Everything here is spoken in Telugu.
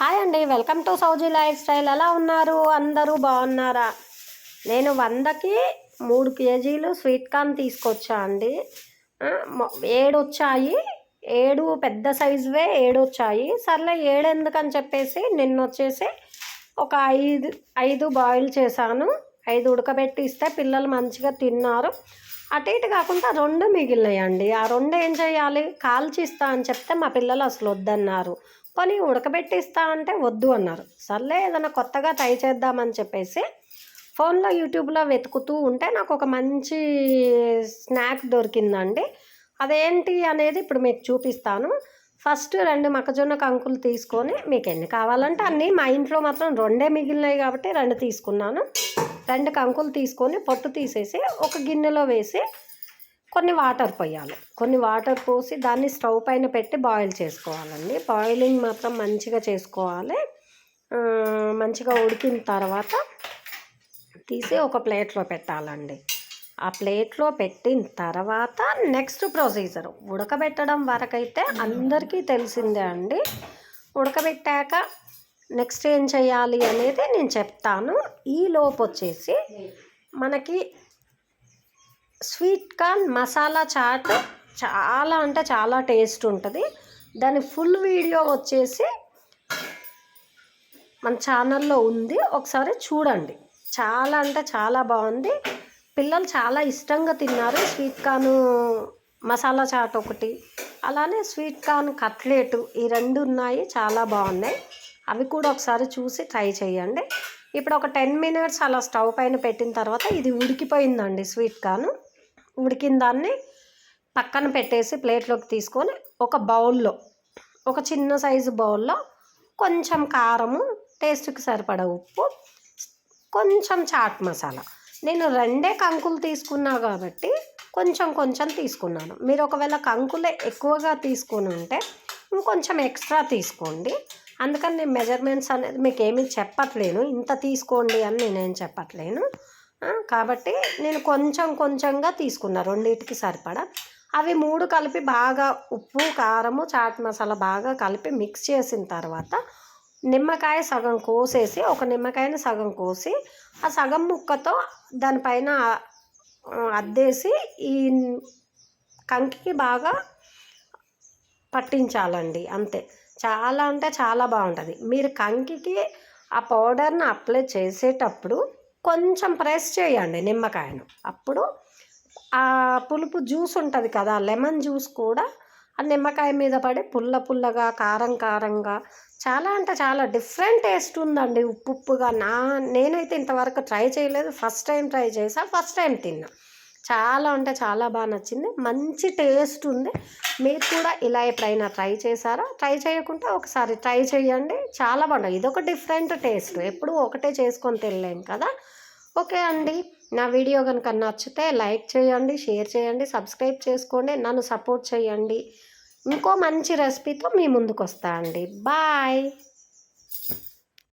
హాయ్ అండి welcome to Sowji lifestyle. ఎలా ఉన్నారు? అందరూ బాగున్నారా? నేను వందకి మూడు కేజీలు స్వీట్ కార్న్ తీసుకొచ్చా అండి. ఏడు వచ్చాయి ఏడు పెద్ద సైజువే ఏడు వచ్చాయి సర్లే ఏడు ఎందుకని చెప్పేసి నిన్న వచ్చేసి ఒక ఐదు ఐదు బాయిల్ చేశాను. ఐదు ఉడకబెట్టి ఇస్తే పిల్లలు మంచిగా తిన్నారు. అటు ఇటు కాకుండా రెండు మిగిలినాయండి. ఆ రెండు ఏం చేయాలి? కాల్చిస్తా అని చెప్తే మా పిల్లలు అసలు వద్దన్నారు. పోనీ ఉడకబెట్టి ఇస్తా అంటే వద్దు అన్నారు. సర్లే ఏదైనా కొత్తగా ట్రై చేద్దామని చెప్పేసి ఫోన్లో యూట్యూబ్లో వెతుకుతూ ఉంటే నాకు ఒక మంచి స్నాక్ దొరికిందండి. అదేంటి అనేది ఇప్పుడు మీకు చూపిస్తాను. ఫస్ట్ రెండు మొక్కజొన్న కంకులు తీసుకొని మీకు ఎన్ని కావాలంటే అన్నీ. మా ఇంట్లో మాత్రం రెండే మిగిలినాయి కాబట్టి రెండు తీసుకున్నాను. రెండు కంకులు తీసుకొని పొట్టు తీసేసి ఒక గిన్నెలో వేసి కొన్ని వాటర్ పోయాలి కొన్ని వాటర్ పోసి దాన్ని స్టవ్ పైన పెట్టి బాయిల్ చేసుకోవాలండి. బాయిలింగ్ మాత్రం మంచిగా చేసుకోవాలి. మంచిగా ఉడికిన తర్వాత తీసి ఒక ప్లేట్లో పెట్టాలండి. ఆ ప్లేట్లో పెట్టిన తర్వాత నెక్స్ట్ ప్రొసీజర్. ఉడకబెట్టడం వరకైతే అందరికీ తెలిసిందే అండి. ఉడకబెట్టాక నెక్స్ట్ ఏం చేయాలి అనేది నేను చెప్తాను. ఈ లోపు వచ్చేసి మనకి స్వీట్ కార్న్ మసాలా చాట్ చాలా అంటే చాలా టేస్ట్ ఉంటుంది. దాని ఫుల్ వీడియో వచ్చేసి మన ఛానల్లో ఉంది. ఒకసారి చూడండి. చాలా అంటే చాలా బాగుంది. పిల్లలు చాలా ఇష్టంగా తిన్నారు స్వీట్ కార్న్ మసాలా చాట్ ఒకటి. అలానే స్వీట్ కార్న్ కట్లెట్ ఈ రెండు ఉన్నాయి. చాలా బాగున్నాయి. అవి కూడా ఒకసారి చూసి ట్రై చేయండి. ఇప్పుడు ఒక టెన్ మినిట్స్ అలా స్టవ్ పైన పెట్టిన తర్వాత ఇది ఉడికిపోయిందండి స్వీట్ కార్న్. ఉడికిన దాన్ని పక్కన పెట్టేసి ప్లేట్లోకి తీసుకొని ఒక బౌల్లో ఒక చిన్న సైజు బౌల్లో కొంచెం కారము టేస్ట్కి సరిపడ ఉప్పు కొంచెం చాట్ మసాలా. నేను రెండే కంకులు తీసుకున్నా కాబట్టి కొంచెం కొంచెం తీసుకున్నాను. మీరు ఒకవేళ కంకులే ఎక్కువగా తీసుకొని ఉంటే ఇంకొంచెం ఎక్స్ట్రా తీసుకోండి. అందుకని నేను మెజర్మెంట్స్ అనేది మీకు ఏమీ చెప్పట్లేను. ఇంత తీసుకోండి అని నేనేం చెప్పట్లేను. కాబట్టి నేను కొంచెం కొంచెంగా తీసుకున్నా రెండింటికి సరిపడా. అవి మూడు కలిపి బాగా ఉప్పు కారము చాట్ మసాలా బాగా కలిపి మిక్స్ చేసిన తర్వాత నిమ్మకాయ సగం కోసేసి ఒక నిమ్మకాయని సగం కోసి ఆ సగం ముక్కతో దానిపైన అద్దేసి ఈ కంకికి బాగా పట్టించాలండి అంతే. చాలా అంటే చాలా బాగుంటుంది. మీరు కంకికి ఆ పౌడర్ని అప్లై చేసేటప్పుడు కొంచెం ప్రెస్ చేయండి నిమ్మకాయను. అప్పుడు ఆ పులుపు జ్యూస్ ఉంటుంది కదా లెమన్ జ్యూస్ కూడా ఆ నిమ్మకాయ మీద పడి పుల్ల పుల్లగా కారం కారంగా చాలా అంటే చాలా డిఫరెంట్ టేస్ట్ ఉందండి. ఉప్పు ఉప్పుగా నా నేనైతే ఇంతవరకు ట్రై చేయలేదు. ఫస్ట్ టైం ట్రై చేసా ఫస్ట్ టైం తిన్నా. చాలా అంటే చాలా బాగా నచ్చింది. మంచి టేస్ట్ ఉంది. మీరు కూడా ఇలా ఎప్పుడైనా ట్రై చేశారా? ట్రై చేయకుండా ఒకసారి ట్రై చేయండి. చాలా బాగుంటుంది ఇదొక డిఫరెంట్ టేస్ట్. ఎప్పుడు ఒకటే చేసుకొని తినలేం కదా? ఓకే అండి. నా వీడియో కనుక నచ్చితే లైక్ చేయండి షేర్ చేయండి సబ్స్క్రైబ్ చేసుకోండి నన్ను సపోర్ట్ చేయండి. ఇంకో మంచి రెసిపీతో మీ ముందుకు వస్తా అండి. బాయ్.